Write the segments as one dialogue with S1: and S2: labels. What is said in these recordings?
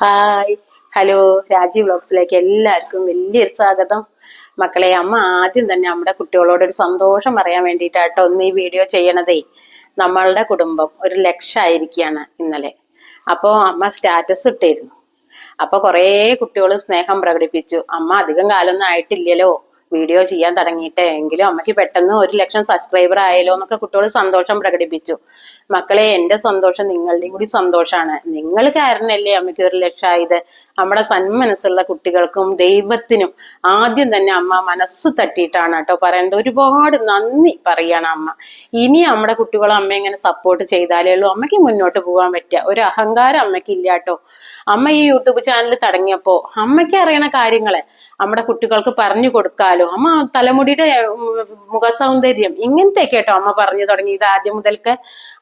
S1: Hi hello Rajeev വ്ളോഗ്സിലേക്ക് എല്ലാവർക്കും വലിയൊരു സ്വാഗതം. മക്കളെ അമ്മ ആദ്യം തന്നെ നമ്മുടെ കുട്ടികളോട് ഒരു സന്തോഷം പറയാൻ വേണ്ടിയിട്ടാട്ടോ ഒന്ന് ഈ വീഡിയോ ചെയ്യണതേ. നമ്മളുടെ കുടുംബം ഒരു ലക്ഷമായിരിക്കുകയാണ് ഇന്നലെ. അപ്പോൾ അമ്മ സ്റ്റാറ്റസ് ഇട്ടിരുന്നു. അപ്പോൾ കുറേ കുട്ടികൾ സ്നേഹം പ്രകടിപ്പിച്ചു. അമ്മ അധികം കാലമൊന്നും ആയിട്ടില്ലല്ലോ. വീഡിയോ ചെയ്യാൻ തുടങ്ങിയിട്ട് എങ്കിലും അമ്മയ്ക്ക് പെട്ടെന്ന് ഒരു ലക്ഷം സബ്സ്ക്രൈബർ ആയാലോ എന്നൊക്കെ കുട്ടികൾ സന്തോഷം പ്രകടിപ്പിച്ചു. മക്കളെ എന്റെ സന്തോഷം നിങ്ങളുടെയും കൂടി സന്തോഷമാണ് നിങ്ങൾ കാരണല്ലേ അമ്മയ്ക്ക് ഒരു ലക്ഷം ആയത് നമ്മുടെ സന്മനസ്സുള്ള കുട്ടികൾക്കും ദൈവത്തിനും ആദ്യം തന്നെ അമ്മ മനസ്സ് തട്ടിയിട്ടാണ് കേട്ടോ പറയേണ്ടത്. ഒരുപാട് നന്ദി പറയാണ് അമ്മ. ഇനി നമ്മുടെ കുട്ടികൾ അമ്മ ഇങ്ങനെ സപ്പോർട്ട് ചെയ്താലേ ഉള്ളൂ? അമ്മയ്ക്ക് മുന്നോട്ട് പോകാൻ പറ്റുക. ഒരു അഹങ്കാരം അമ്മയ്ക്ക് ഇല്ല കേട്ടോ. അമ്മ ഈ യൂട്യൂബ് ചാനൽ തുടങ്ങിയപ്പോ അമ്മയ്ക്ക് അറിയണ കാര്യങ്ങളെ നമ്മുടെ കുട്ടികൾക്ക് പറഞ്ഞു കൊടുക്കാലോ? അമ്മ തലമുടിയുടെ മുഖസൗന്ദര്യം മുഖ സൗന്ദര്യം ഇങ്ങനത്തെ കേട്ടോ അമ്മ പറഞ്ഞു തുടങ്ങി ഇത് ആദ്യം മുതൽക്ക്.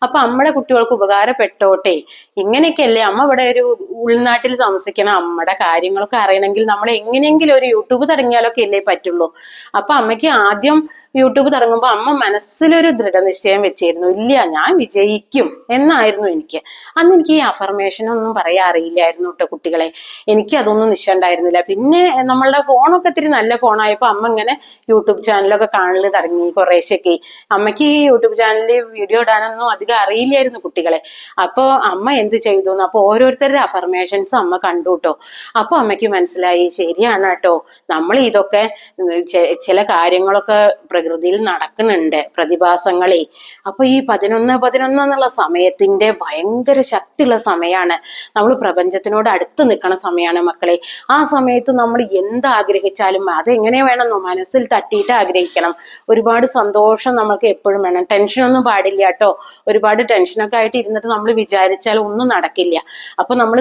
S1: അപ്പൊ അമ്മയുടെ കുട്ടികൾക്ക് ഉപകാരപ്പെട്ടോട്ടെ? ഇങ്ങനെയൊക്കെയല്ലേ അമ്മ ഇവിടെ ഒരു ഉൾനാട്ടിൽ താമസിക്കണം അമ്മയുടെ കാര്യങ്ങളൊക്കെ അറിയണമെങ്കിൽ നമ്മൾ എങ്ങനെയെങ്കിലും ഒരു യൂട്യൂബ് തുടങ്ങിയാലൊക്കെ അല്ലേ പറ്റുള്ളൂ. അപ്പൊ അമ്മയ്ക്ക് ആദ്യം യൂട്യൂബ് തുടങ്ങുമ്പോൾ അമ്മ മനസ്സിലൊരു ദൃഢനിശ്ചയം വെച്ചിരുന്നു ഇല്ല ഞാൻ വിജയിക്കും എന്നായിരുന്നു എനിക്ക്. അന്ന് എനിക്ക് ഈ അഫർമേഷൻ ഒന്നും പറയാൻ അറിയില്ലായിരുന്നു കേട്ടോ കുട്ടികളെ. എനിക്ക് അതൊന്നും നിശ്ചയമുണ്ടായിരുന്നില്ല. പിന്നെ നമ്മളുടെ ഫോണൊക്കെ ഇത്തിരി നല്ല ഫോണായപ്പോൾ അമ്മ ഇങ്ങനെ യൂട്യൂബ് ചാനലൊക്കെ കാണൽ തുടങ്ങി കുറേശ്ശൊക്കെ. അമ്മയ്ക്ക് ഈ യൂട്യൂബ് ചാനലിൽ വീഡിയോ ഇടാനൊന്നും അധികം അറിയില്ലായിരുന്നു കുട്ടികളെ. അപ്പോൾ അമ്മ എന്ത് ചെയ്തു അപ്പോൾ ഓരോരുത്തരുടെ അഫർമേഷൻസ് അമ്മ കണ്ടു കേട്ടോ അപ്പോൾ അമ്മയ്ക്ക് മനസ്സിലായി ശരിയാണ് കേട്ടോ നമ്മൾ ഇതൊക്കെ ചില കാര്യങ്ങളൊക്കെ പ്രകൃതിയിൽ നടക്കുന്നുണ്ട് പ്രതിഭാസങ്ങളെ അപ്പൊ ഈ പതിനൊന്ന് പതിനൊന്ന് എന്നുള്ള സമയത്തിന്റെ ഭയങ്കര ശക്തിയുള്ള സമയമാണ് നമ്മൾ പ്രപഞ്ചത്തിനോട് അടുത്ത് നിൽക്കണ സമയമാണ് മക്കളെ. ആ സമയത്ത് നമ്മൾ എന്ത് ആഗ്രഹിച്ചാലും അത് എങ്ങനെ വേണമെന്നോ മനസ്സിൽ തട്ടിയിട്ട് ആഗ്രഹിക്കണം. ഒരുപാട് സന്തോഷം നമ്മൾക്ക് എപ്പോഴും വേണം. ടെൻഷനൊന്നും പാടില്ല കേട്ടോ. ഒരുപാട് ടെൻഷനൊക്കെ ആയിട്ട് ഇരുന്നിട്ട് നമ്മൾ വിചാരിച്ചാൽ ഒന്നും നടക്കില്ല. അപ്പൊ നമ്മൾ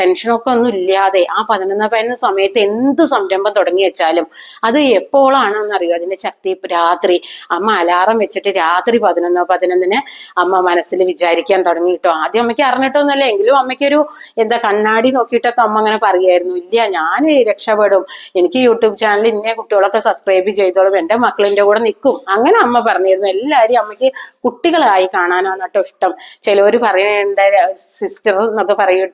S1: ടെൻഷനൊക്കെ ഒന്നും ഇല്ലാതെ ആ പതിനൊന്ന് പതിനൊന്ന് സമയത്ത് എന്ത് സംരംഭം തുടങ്ങി വെച്ചാലും അത് എപ്പോഴാണെന്നറിയോ അതിന്റെ ശക്തി രാത്രി. അമ്മ അലാറം വെച്ചിട്ട് രാത്രി പതിനൊന്നോ പതിനൊന്നിന് അമ്മ മനസ്സിൽ വിചാരിക്കാൻ തുടങ്ങി കേട്ടോ. ആദ്യം അമ്മയ്ക്ക് അറിഞ്ഞിട്ടൊന്നുമല്ല. എങ്കിലും അമ്മയ്ക്കൊരു എന്താ കണ്ണാടി നോക്കിയിട്ടൊക്കെ അമ്മ അങ്ങനെ പറയായിരുന്നു ഇല്ല ഞാൻ രക്ഷപ്പെടും. എനിക്ക് യൂട്യൂബ് ചാനൽ ഇന്ന കുട്ടികളൊക്കെ സബ്സ്ക്രൈബ് ചെയ്തോളും. എന്റെ മക്കളിന്റെ കൂടെ നിൽക്കും. അങ്ങനെ അമ്മ പറഞ്ഞിരുന്നു. എല്ലാവരും അമ്മയ്ക്ക് കുട്ടികളായി കാണാനാണ് കേട്ടോ ഇഷ്ടം. ചിലവർ പറയണ്ട സിസ്റ്റർ എന്നൊക്കെ പറയും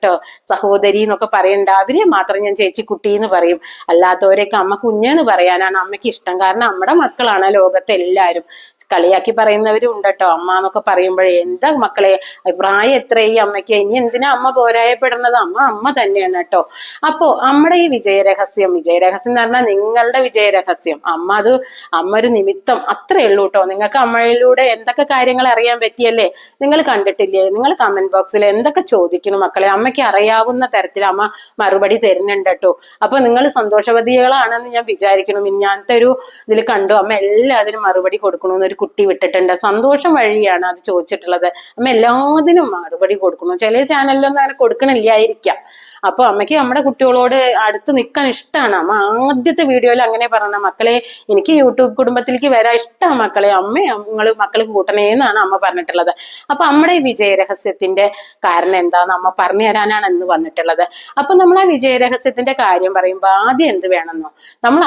S1: സഹോദരി എന്നൊക്കെ പറയണ്ട. അവരെ മാത്രം ഞാൻ ചേച്ചി കുട്ടി എന്ന് പറയും. അല്ലാത്തവരെയൊക്കെ അമ്മ കുഞ്ഞെന്ന് പറയാനാണ് അമ്മയ്ക്ക് ഇഷ്ടം. കാരണം നമ്മുടെ മക്കളാണ് ലോകത്തെ എല്ലാവരും കളിയാക്കി പറയുന്നവരും ഉണ്ട് കേട്ടോ അമ്മ എന്നൊക്കെ പറയുമ്പോഴേ എന്താ മക്കളെ പ്രായം എത്രയായി? അമ്മയ്ക്ക് ഇനി എന്തിനാ അമ്മ പോരായപ്പെടുന്നത്? അമ്മ അമ്മ തന്നെയാണ് കേട്ടോ. അപ്പോ നമ്മുടെ ഈ വിജയരഹസ്യം വിജയരഹസ്യം എന്ന് പറഞ്ഞാൽ നിങ്ങളുടെ വിജയരഹസ്യം. അമ്മ അത് അമ്മ ഒരു നിമിത്തം അത്രേ ഉള്ളൂ കേട്ടോ. നിങ്ങൾക്ക് അമ്മയിലൂടെ എന്തൊക്കെ കാര്യങ്ങൾ അറിയാൻ പറ്റിയല്ലേ? നിങ്ങൾ കണ്ടിട്ടില്ലേ? നിങ്ങൾ കമന്റ് ബോക്സിൽ എന്തൊക്കെ ചോദിക്കണം മക്കളെ? അമ്മയ്ക്ക് അറിയാവുന്ന തരത്തിൽ അമ്മ മറുപടി തരുന്നുണ്ട് കേട്ടോ. അപ്പൊ നിങ്ങൾ സന്തോഷവതികളാണെന്ന് ഞാൻ വിചാരിക്കണം ഇങ്ങനത്തെ ഒരു ഇതിൽ കണ്ടു അമ്മ എല്ലാത്തിനും മറുപടി കൊടുക്കണമെന്ന് ഒരു കുട്ടി വിട്ടിട്ടുണ്ട്. സന്തോഷം വഴിയാണ് അത് ചോദിച്ചിട്ടുള്ളത്. അമ്മ എല്ലാത്തിനും മറുപടി കൊടുക്കുന്നു. ചില ചാനലിലൊന്നും അങ്ങനെ കൊടുക്കണില്ലായിരിക്കാം. അപ്പൊ അമ്മയ്ക്ക് നമ്മുടെ കുട്ടികളോട് അടുത്ത് നിൽക്കാൻ ഇഷ്ടമാണ് അമ്മ ആദ്യത്തെ വീഡിയോയിൽ അങ്ങനെ പറഞ്ഞ മക്കളെ എനിക്ക് യൂട്യൂബ് കുടുംബത്തിലേക്ക് വരാൻ ഇഷ്ടമാണ് മക്കളെ. അമ്മ നിങ്ങൾ മക്കൾ കൂട്ടണേ എന്നാണ് അമ്മ പറഞ്ഞിട്ടുള്ളത്. അപ്പൊ നമ്മുടെ ഈ വിജയരഹസ്യത്തിന്റെ കാരണം എന്താന്ന് അമ്മ പറഞ്ഞു തരാനാണ് ഇന്ന് വന്നിട്ടുള്ളത്. അപ്പൊ നമ്മൾ ആ വിജയരഹസ്യത്തിന്റെ കാര്യം പറയുമ്പോൾ ആദ്യം എന്ത് വേണമെന്നോ? നമ്മൾ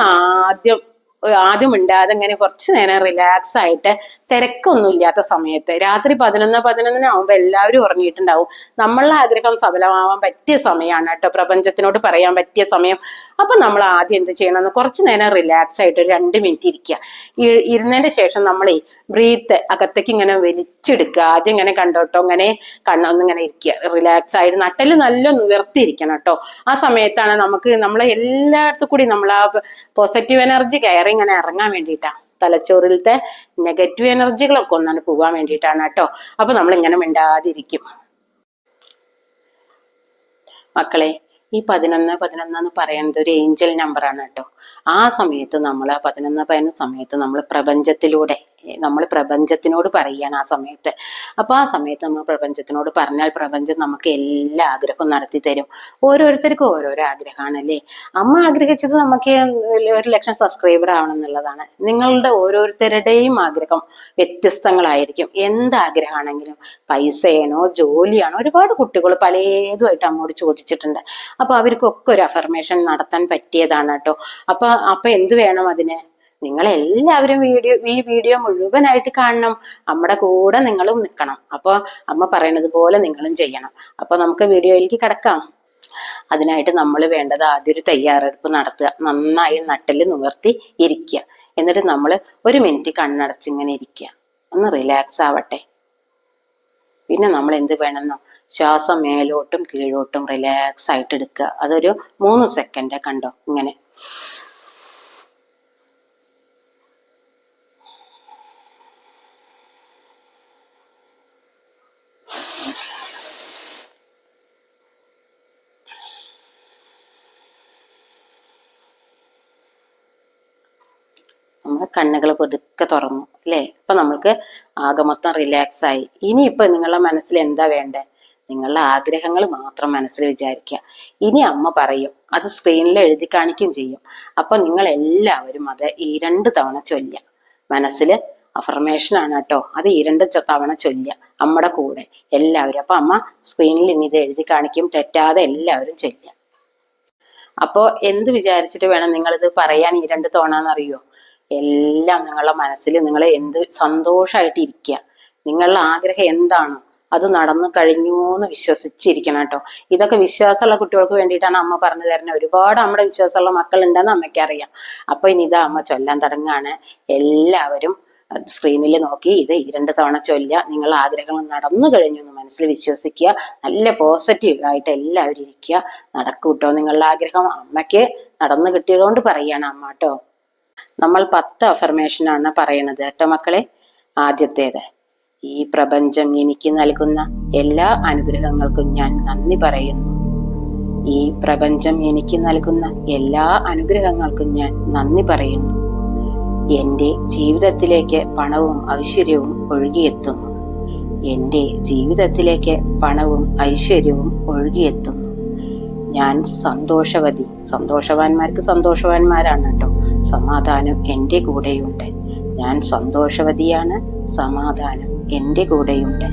S1: ആദ്യം ആദ്യം ഉണ്ടാതെ ഇങ്ങനെ കുറച്ച് നേരം റിലാക്സ് ആയിട്ട് തിരക്കൊന്നും ഇല്ലാത്ത സമയത്ത്. രാത്രി പതിനൊന്ന് പതിനൊന്നിനാവുമ്പോൾ എല്ലാവരും ഉറങ്ങിയിട്ടുണ്ടാവും. നമ്മളുടെ ആഗ്രഹം സഫലമാവാൻ പറ്റിയ സമയമാണ് കേട്ടോ. പ്രപഞ്ചത്തിനോട് പറയാൻ പറ്റിയ സമയം. അപ്പം നമ്മൾ ആദ്യം എന്ത് ചെയ്യണമെന്ന് കുറച്ച് നേരം റിലാക്സ് ആയിട്ട് ഒരു രണ്ട് മിനിറ്റ് ഇരിക്കുക. ഇരുന്നതിന് ശേഷം നമ്മളെ ബ്രീത്ത് അകത്തേക്ക് ഇങ്ങനെ വലിച്ചെടുക്കുക. ആദ്യം ഇങ്ങനെ കണ്ടോട്ടോ? ഇങ്ങനെ കണ്ണൊന്നിങ്ങനെ ഇരിക്കുക. റിലാക്സ് ആയിട്ട് നട്ടൽ നല്ല നിവർത്തിയിരിക്കണം കേട്ടോ. ആ സമയത്താണ് നമുക്ക് നമ്മളെ എല്ലായിടത്തും കൂടി നമ്മൾ ആ പോസിറ്റീവ് എനർജി കയറി ഇങ്ങനെ ഇറങ്ങാൻ വേണ്ടിയിട്ടാ. തലച്ചോറിലത്തെ നെഗറ്റീവ് എനർജികളൊക്കെ ഒന്നാണ് പോകാൻ വേണ്ടിയിട്ടാണ് കേട്ടോ. അപ്പൊ നമ്മൾ ഇങ്ങനെ മിണ്ടാതിരിക്കും. മക്കളെ ഈ പതിനൊന്ന് പതിനൊന്ന് എന്ന് പറയുന്നത് ഒരു ഏഞ്ചൽ നമ്പറാണ് കേട്ടോ. ആ സമയത്ത് നമ്മൾ ആ പതിനൊന്ന് പതിനൊന്ന് സമയത്ത് നമ്മൾ പ്രപഞ്ചത്തിലൂടെ നമ്മൾ പ്രപഞ്ചത്തിനോട് പറയുകയാണ് ആ സമയത്ത്. അപ്പൊ ആ സമയത്ത് നമ്മൾ പ്രപഞ്ചത്തിനോട് പറഞ്ഞാൽ പ്രപഞ്ചം നമുക്ക് എല്ലാ ആഗ്രഹവും നടത്തി തരും. ഓരോരുത്തർക്കും ഓരോരോ ആഗ്രഹമാണ് അല്ലേ അമ്മ ആഗ്രഹിച്ചത് നമുക്ക് ഒരു ലക്ഷം സബ്സ്ക്രൈബർ ആവണം എന്നുള്ളതാണ്. നിങ്ങളുടെ ഓരോരുത്തരുടെയും ആഗ്രഹം വ്യത്യസ്തങ്ങളായിരിക്കും. എന്ത് ആഗ്രഹമാണെങ്കിലും പൈസയാണോ ജോലിയാണോ ഒരുപാട് കുട്ടികൾ പലതുമായിട്ട് അമ്മോട് ചോദിച്ചിട്ടുണ്ട്. അപ്പൊ അവർക്കൊക്കെ ഒരു അഫർമേഷൻ നടത്താൻ പറ്റിയതാണ് കേട്ടോ. അപ്പൊ അപ്പൊ എന്ത് വേണം അതിന്? നിങ്ങൾ എല്ലാവരും വീഡിയോ ഈ വീഡിയോ മുഴുവനായിട്ട് കാണണം. നമ്മുടെ കൂടെ നിങ്ങളും നിൽക്കണം. അപ്പോൾ അമ്മ പറയണത് പോലെ നിങ്ങളും ചെയ്യണം. അപ്പോൾ നമുക്ക് വീഡിയോയിലേക്ക് കിടക്കാം. അതിനായിട്ട് നമ്മൾ വേണ്ടത് ആദ്യം ഒരു തയ്യാറെടുപ്പ് നടത്തുക. നന്നായി നട്ടിൽ നിവർത്തി ഇരിക്കുക. എന്നിട്ട് നമ്മൾ ഒരു മിനിറ്റ് കണ്ണടച്ചിങ്ങനെ ഇരിക്കുക. ഒന്ന് റിലാക്സ് ആവട്ടെ. പിന്നെ നമ്മൾ എന്ത് വേണമെന്നോ. ശ്വാസം മേലോട്ടും കീഴോട്ടും റിലാക്സ് ആയിട്ട് എടുക്കുക. അതൊരു മൂന്ന് സെക്കൻഡ് കണ്ടോ? ഇങ്ങനെ നമ്മൾ കണ്ണുകൾ പതുക്കെ തുറന്നു അല്ലേ? ഇപ്പൊ നമ്മൾക്ക് ആകെ മൊത്തം റിലാക്സ് ആയി. ഇനിയിപ്പോ നിങ്ങളുടെ മനസ്സിൽ എന്താ വേണ്ടേ? നിങ്ങളുടെ ആഗ്രഹങ്ങൾ മാത്രം മനസ്സിൽ വിചാരിക്കുക. ഇനി അമ്മ പറയും അത് സ്ക്രീനിൽ എഴുതി കാണിക്കുകയും ചെയ്യും. അപ്പൊ നിങ്ങൾ എല്ലാവരും അത് ഈ രണ്ട് തവണ ചൊല്ലുക. മനസ്സിൽ അഫർമേഷൻ ആണ് കേട്ടോ. അത് രണ്ട് തവണ ചൊല്ലുക. അമ്മയുടെ കൂടെ എല്ലാവരും. അപ്പൊ അമ്മ സ്ക്രീനിൽ ഇനി ഇത് എഴുതി കാണിക്കും. തെറ്റാതെ എല്ലാവരും ചൊല്ലുക. അപ്പോ എന്ത് വിചാരിച്ചിട്ട് വേണം നിങ്ങളിത് പറയാൻ ഈ രണ്ട് തോന്നാന്നറിയോ എല്ലാം നിങ്ങളുടെ മനസ്സിൽ നിങ്ങൾ എന്ത് സന്തോഷമായിട്ട് ഇരിക്കുക. നിങ്ങളുടെ ആഗ്രഹം എന്താണ്? അത് നടന്നു കഴിഞ്ഞു എന്ന് വിശ്വസിച്ചിരിക്കണം കേട്ടോ. ഇതൊക്കെ വിശ്വാസമുള്ള കുട്ടികൾക്ക് വേണ്ടിയിട്ടാണ് അമ്മ പറഞ്ഞു തരുന്നത്. ഒരുപാട് നമ്മുടെ വിശ്വാസമുള്ള മക്കളുണ്ടെന്ന് അമ്മയ്ക്ക് അറിയാം. അപ്പൊ ഇനി ഇതാ അമ്മ ചൊല്ലാൻ തുടങ്ങുകയാണ്. എല്ലാവരും സ്ക്രീനിൽ നോക്കി ഇത് രണ്ട് തവണ ചൊല്ലുക. നിങ്ങളുടെ ആഗ്രഹങ്ങൾ നടന്നു കഴിഞ്ഞു എന്ന് മനസ്സിൽ വിശ്വസിക്കുക. നല്ല പോസിറ്റീവ് ആയിട്ട് എല്ലാവരും ഇരിക്കുക. നടക്കൂട്ടോ നിങ്ങളുടെ ആഗ്രഹം അമ്മയ്ക്ക് നടന്നു കിട്ടിയത് കൊണ്ട് പറയുകയാണ് അമ്മ കേട്ടോ. നമ്മൾ പത്ത് അഫർമേഷൻ ആണ് പറയണത് കേട്ടോ മക്കളെ? ആദ്യത്തേത്. ഈ പ്രപഞ്ചം എനിക്ക് നൽകുന്ന എല്ലാ അനുഗ്രഹങ്ങൾക്കും ഞാൻ നന്ദി പറയുന്നു. ഈ പ്രപഞ്ചം എനിക്ക് നൽകുന്ന എല്ലാ അനുഗ്രഹങ്ങൾക്കും ഞാൻ നന്ദി പറയുന്നു. എന്റെ ജീവിതത്തിലേക്ക് പണവും ഐശ്വര്യവും ഒഴുകിയെത്തുന്നു. എന്റെ ജീവിതത്തിലേക്ക് പണവും ഐശ്വര്യവും ഒഴുകിയെത്തുന്നു. ഞാൻ സന്തോഷവതി. സന്തോഷവാന്മാർക്ക് സന്തോഷവാന്മാരാണ് കേട്ടോ. സമാധാനം എന്റെ കൂടെയുണ്ട്. ഞാൻ സന്തോഷവതിയാണ് സമാധാനം എന്റെ കൂടെയുണ്ട്.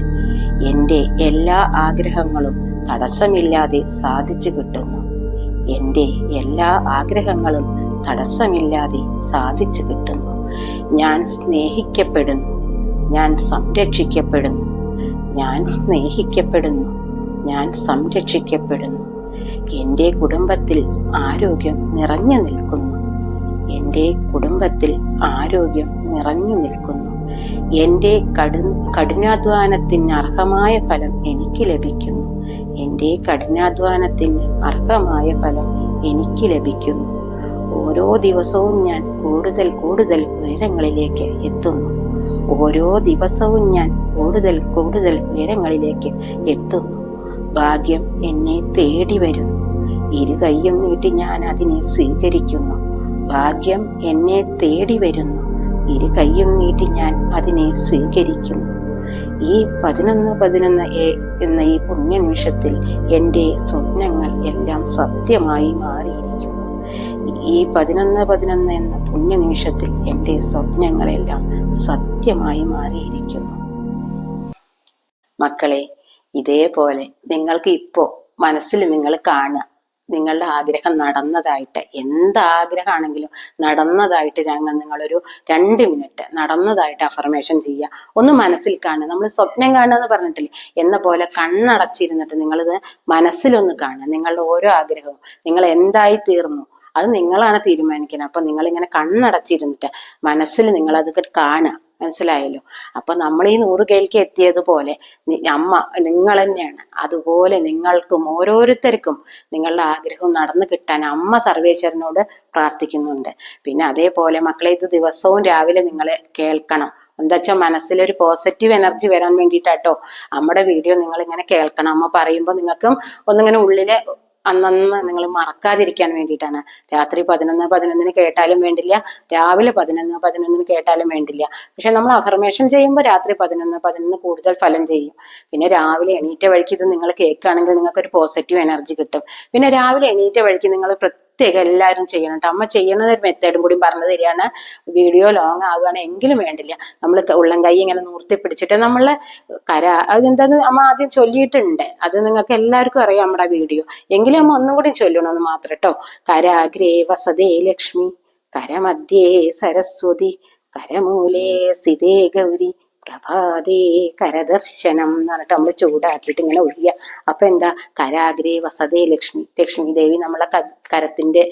S1: എന്റെ എല്ലാ ആഗ്രഹങ്ങളും തടസ്സമില്ലാതെ സാധിച്ചു കിട്ടുന്നു. എന്റെ എല്ലാ ആഗ്രഹങ്ങളും തടസ്സമില്ലാതെ സാധിച്ചു കിട്ടുന്നു. ഞാൻ സ്നേഹിക്കപ്പെടുന്നു. ഞാൻ സംരക്ഷിക്കപ്പെടുന്നു. ഞാൻ സ്നേഹിക്കപ്പെടുന്നു. ഞാൻ സംരക്ഷിക്കപ്പെടുന്നു. എന്റെ കുടുംബത്തിൽ ആരോഗ്യം നിറഞ്ഞു നിൽക്കുന്നു. എന്റെ കുടുംബത്തിൽ ആരോഗ്യം നിറഞ്ഞു നിൽക്കുന്നു. എന്റെ കടു കഠിനാധ്വാനത്തിന് അർഹമായ ഫലം എനിക്ക് ലഭിക്കുന്നു. എന്റെ കഠിനാധ്വാനത്തിന് അർഹമായ ഫലം എനിക്ക് ലഭിക്കുന്നു. ഓരോ ദിവസവും ഞാൻ കൂടുതൽ കൂടുതൽ ഉയരങ്ങളിലേക്ക് എത്തുന്നു. ഓരോ ദിവസവും ഞാൻ കൂടുതൽ കൂടുതൽ ഉയരങ്ങളിലേക്ക് എത്തുന്നു. ഭാഗ്യം എന്നെ തേടി വരുന്നു. ഇരു കൈയും നീട്ടി ഞാൻ അതിനെ സ്വീകരിക്കുന്നു. ഭാഗ്യം എന്നെ തേടി വരുന്നു. ഇരു കൈയും നീട്ടി ഞാൻ അതിനെ സ്വീകരിക്കുന്നു. ഈ പതിനൊന്ന് പതിനൊന്ന് എ എന്ന ഈ പുണ്യനിമിഷത്തിൽ എന്റെ സ്വപ്നങ്ങൾ എല്ലാം സത്യമായി മാറിയിരിക്കുന്നു. ഈ പതിനൊന്ന് പതിനൊന്ന് എന്ന പുണ്യനിമിഷത്തിൽ എന്റെ സ്വപ്നങ്ങളെല്ലാം സത്യമായി മാറിയിരിക്കുന്നു. മക്കളെ ഇതേപോലെ നിങ്ങൾക്ക് ഇപ്പോൾ മനസ്സിൽ നിങ്ങൾ കാണുക. നിങ്ങളുടെ ആഗ്രഹം നടന്നതായിട്ട്. എന്ത് ആഗ്രഹമാണെങ്കിലും നടന്നതായിട്ട് ഞങ്ങൾ നിങ്ങളൊരു രണ്ട് മിനിറ്റ് നടന്നതായിട്ട് അഫർമേഷൻ ചെയ്യുക. ഒന്ന് മനസ്സിൽ കാണുക. നമ്മൾ സ്വപ്നം കാണുക എന്ന് പറഞ്ഞിട്ടില്ലേ? എന്ന പോലെ കണ്ണടച്ചിരുന്നിട്ട് നിങ്ങളിത് മനസ്സിലൊന്ന് കാണുക. നിങ്ങളുടെ ഓരോ ആഗ്രഹവും. നിങ്ങൾ എന്തായി തീർന്നു? അത് നിങ്ങളാണ് തീരുമാനിക്കുന്നത്. അപ്പൊ നിങ്ങൾ ഇങ്ങനെ കണ്ണടച്ചിരുന്നിട്ട് മനസ്സിൽ നിങ്ങൾ അത് കാണുക. മനസ്സിലായല്ലോ? അപ്പൊ നമ്മൾ ഈ നൂറ് കയ്യിലേക്ക് എത്തിയതുപോലെ അമ്മ നിങ്ങൾ തന്നെയാണ് അതുപോലെ നിങ്ങൾക്കും ഓരോരുത്തർക്കും നിങ്ങളുടെ ആഗ്രഹം നടന്നു കിട്ടാൻ അമ്മ സർവേശ്വരനോട് പ്രാർത്ഥിക്കുന്നുണ്ട്. പിന്നെ അതേപോലെ മക്കളെ ഇത് ദിവസവും രാവിലെ നിങ്ങളെ കേൾക്കണം. എന്താ വെച്ചാൽ മനസ്സിലൊരു പോസിറ്റീവ് എനർജി വരാൻ വേണ്ടിയിട്ടാട്ടോ നമ്മുടെ വീഡിയോ നിങ്ങൾ ഇങ്ങനെ കേൾക്കണം. അമ്മ പറയുമ്പോൾ നിങ്ങൾക്കും ഒന്നിങ്ങനെ ഉള്ളിലെ അന്നന്ന് നിങ്ങൾ മറക്കാതിരിക്കാൻ വേണ്ടിയിട്ടാണ്. രാത്രി പതിനൊന്ന് പതിനൊന്നിന് കേട്ടാലും വേണ്ടില്ല രാവിലെ പതിനൊന്ന് പതിനൊന്നിന് കേട്ടാലും വേണ്ടില്ല. പക്ഷെ നമ്മൾ അഫർമേഷൻ ചെയ്യുമ്പോൾ രാത്രി പതിനൊന്ന് പതിനൊന്ന് കൂടുതൽ ഫലം ചെയ്യും. പിന്നെ രാവിലെ എണീറ്റ വഴിക്ക് ഇത് നിങ്ങൾ കേൾക്കുകയാണെങ്കിൽ നിങ്ങൾക്ക് ഒരു പോസിറ്റീവ് എനർജി കിട്ടും. പിന്നെ രാവിലെ എണീറ്റ വഴിക്ക് നിങ്ങൾ പ്രത്യേകം എല്ലാവരും ചെയ്യണം കേട്ടോ അമ്മ ചെയ്യണത് ഒരു മെത്തേഡും കൂടി പറഞ്ഞു തരികയാണ്. വീഡിയോ ലോങ് ആകുകയാണ് എങ്കിലും വേണ്ടില്ല. നമ്മൾ ഉള്ളം കൈ ഇങ്ങനെ നൂർത്തി പിടിച്ചിട്ട് നമ്മളെ കര അതെന്താന്ന് അമ്മ ആദ്യം ചൊല്ലിയിട്ടുണ്ട്. അത് നിങ്ങൾക്ക് എല്ലാവർക്കും അറിയാം നമ്മുടെ വീഡിയോ എങ്കിലും അമ്മ ഒന്നും കൂടി ചൊല്ലണമെന്ന് മാത്രം കേട്ടോ കരാഗ്രേ വസതേ ലക്ഷ്മി കരമധ്യേ സരസ്വതി കരമൂലേ സ്ഥിതേ ഗൗരി പ്രഭാതേ കരദർശനം എന്ന് പറഞ്ഞിട്ട് നമ്മൾ ചൂടാക്കിയിട്ട് ഇങ്ങനെ ഒഴിയുക അപ്പൊ എന്താ? കരാഗ്രേ വസതേ ലക്ഷ്മി. ലക്ഷ്മി ദേവി നമ്മളെ കരത്തിന്റെ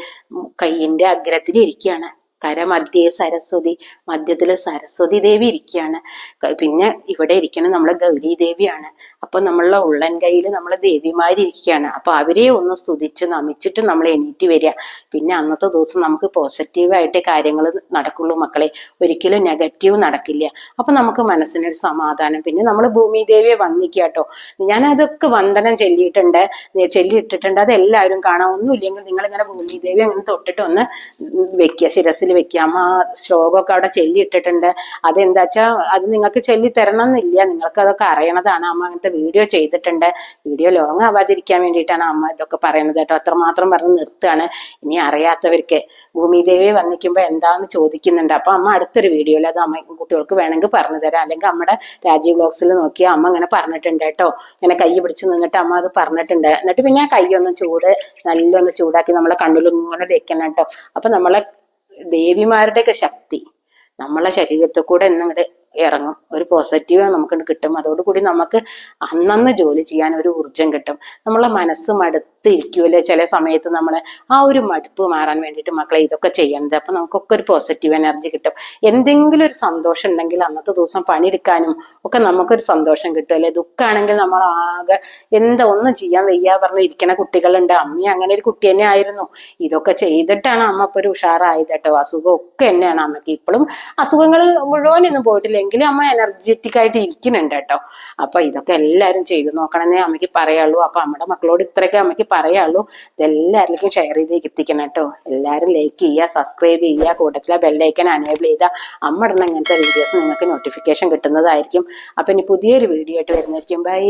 S1: കയ്യിന്റെ അഗ്രത്തിൽ ഇരിക്കുകയാണ് കരമധ്യേ സരസ്വതി മധ്യത്തിൽ സരസ്വതി ദേവി ഇരിക്കുകയാണ് പിന്നെ ഇവിടെ ഇരിക്കുന്നത് നമ്മളെ ഗൗരി ദേവിയാണ്. അപ്പൊ നമ്മളെ ഉള്ളൻ കയ്യിൽ നമ്മളെ ദേവിമാരിയ്ക്കുകയാണ് അപ്പൊ അവരെ ഒന്ന് സ്തുതിച്ച് നമിച്ചിട്ട് നമ്മൾ എണീറ്റ് വരിക. പിന്നെ അന്നത്തെ ദിവസം നമുക്ക് പോസിറ്റീവായിട്ട് കാര്യങ്ങൾ നടക്കുള്ളൂ മക്കളെ. ഒരിക്കലും നെഗറ്റീവ് നടക്കില്ല. അപ്പൊ നമുക്ക് മനസ്സിനൊരു സമാധാനം. പിന്നെ നമ്മൾ ഭൂമി ദേവിയെ വന്നിക്കുക കേട്ടോ. ഞാൻ അതൊക്കെ വന്ദനം ചൊല്ലിയിട്ടുണ്ട്. ചൊല്ലിയിട്ടിട്ടുണ്ട്. അത് എല്ലാവരും കാണാം. ഒന്നുമില്ലെങ്കിൽ നിങ്ങൾ ഇങ്ങനെ ഭൂമി ദേവി അങ്ങനെ തൊട്ടിട്ട് ഒന്ന് വെക്കുക. ശിരസിൽ വെക്കുക അമ്മ ആ ശ്ലോകമൊക്കെ അവിടെ ചൊല്ലിയിട്ടിട്ടുണ്ട്. അതെന്താ വെച്ചാൽ അത് നിങ്ങൾക്ക് ചെല്ലി തരണം എന്നില്ല നിങ്ങൾക്ക് അതൊക്കെ അറിയണതാണ്. അമ്മ അങ്ങനത്തെ വീഡിയോ ചെയ്തിട്ടുണ്ട്. വീഡിയോ ലോങ് ആവാതിരിക്കാൻ വേണ്ടിയിട്ടാണ് അമ്മ ഇതൊക്കെ പറയുന്നത് കേട്ടോ. അത്രമാത്രം പറഞ്ഞ് നിർത്തുകയാണ്. ഇനി അറിയാത്തവർക്ക് ഭൂമിദേവി വന്നിക്കുമ്പോൾ എന്താന്ന് ചോദിക്കുന്നുണ്ട്. അപ്പൊ അമ്മ അടുത്തൊരു വീഡിയോയിൽ അത് അമ്മ കുട്ടികൾക്ക് വേണമെങ്കിൽ പറഞ്ഞു തരാം. അല്ലെങ്കിൽ അമ്മയുടെ രാജീവ് ബ്ലോഗ്സിൽ നോക്കിയാൽ അമ്മ ഇങ്ങനെ പറഞ്ഞിട്ടുണ്ട് കേട്ടോ. ഇങ്ങനെ കൈ പിടിച്ച് നിന്നിട്ട് അമ്മ അത് പറഞ്ഞിട്ടുണ്ട്. എന്നിട്ട് പിന്നെ കൈ ഒന്ന് ചൂട് നല്ലൊന്ന് ചൂടാക്കി നമ്മളെ കണ്ണിൽ ഇങ്ങനെ വെക്കണം കേട്ടോ. അപ്പൊ നമ്മളെ ദേവിമാരുടെയൊക്കെ ശക്തി. നമ്മളെ ശരീരത്തിൽ കൂടെ എന്നിങ്ങോട്ട് ഇറങ്ങും. ഒരു പോസിറ്റീവ് നമുക്ക് കിട്ടും. അതോടുകൂടി നമുക്ക് അന്നന്ന് ജോലി ചെയ്യാൻ ഒരു ഊർജം കിട്ടും. നമ്മളെ മനസ്സ് മടുത്തിരിക്കുമല്ലേ ചില സമയത്ത് നമ്മൾ ആ ഒരു മടുപ്പ് മാറാൻ വേണ്ടിയിട്ട് മക്കളെ ഇതൊക്കെ ചെയ്യണത്. അപ്പൊ നമുക്കൊക്കെ ഒരു പോസിറ്റീവ് എനർജി കിട്ടും. എന്തെങ്കിലും ഒരു സന്തോഷം ഉണ്ടെങ്കിൽ അന്നത്തെ ദിവസം പണിയെടുക്കാനും ഒക്കെ നമുക്കൊരു സന്തോഷം കിട്ടും അല്ലെ? ദുഃഖാണെങ്കിൽ നമ്മൾ ആകെ എന്താ ഒന്നും ചെയ്യാൻ വയ്യ പറഞ്ഞ് ഇരിക്കുന്ന കുട്ടികളുണ്ട്. അമ്മ അങ്ങനെ ഒരു കുട്ടി തന്നെ ആയിരുന്നു. ഇതൊക്കെ ചെയ്തിട്ടാണ് അമ്മ ഇപ്പൊ ഒരു ഉഷാറായത് കേട്ടോ. അസുഖം ഒക്കെ തന്നെയാണ് അമ്മയ്ക്ക്. ഇപ്പോഴും അസുഖങ്ങൾ മുഴുവനൊന്നും പോയിട്ടില്ലെങ്കിൽ അമ്മ എനർജറ്റിക് ആയിട്ട് ഇരിക്കുന്നുണ്ട് കേട്ടോ. അപ്പൊ ഇതൊക്കെ എല്ലാവരും ചെയ്തു നോക്കണമെന്നേ അമ്മയ്ക്ക് പറയുള്ളൂ അപ്പൊ നമ്മുടെ മക്കളോട് ഇത്രയൊക്കെ അമ്മയ്ക്ക് പറയുള്ളൂ. ഇതെല്ലാവരിലേക്കും ഷെയർ ചെയ്ത് എത്തിക്കണം കേട്ടോ. എല്ലാവരും ലൈക്ക് ചെയ്യുക സബ്സ്ക്രൈബ് ചെയ്യുക കൂട്ടത്തിലെ ബെല്ലൈക്കൻ അനേബിൾ ചെയ്താൽ അമ്മ ഇങ്ങനത്തെ വീഡിയോസ് നിങ്ങൾക്ക് നോട്ടിഫിക്കേഷൻ കിട്ടുന്നതായിരിക്കും. അപ്പം ഇനി പുതിയൊരു വീഡിയോ ആയിട്ട് വരുന്നതായിരിക്കും. ബൈ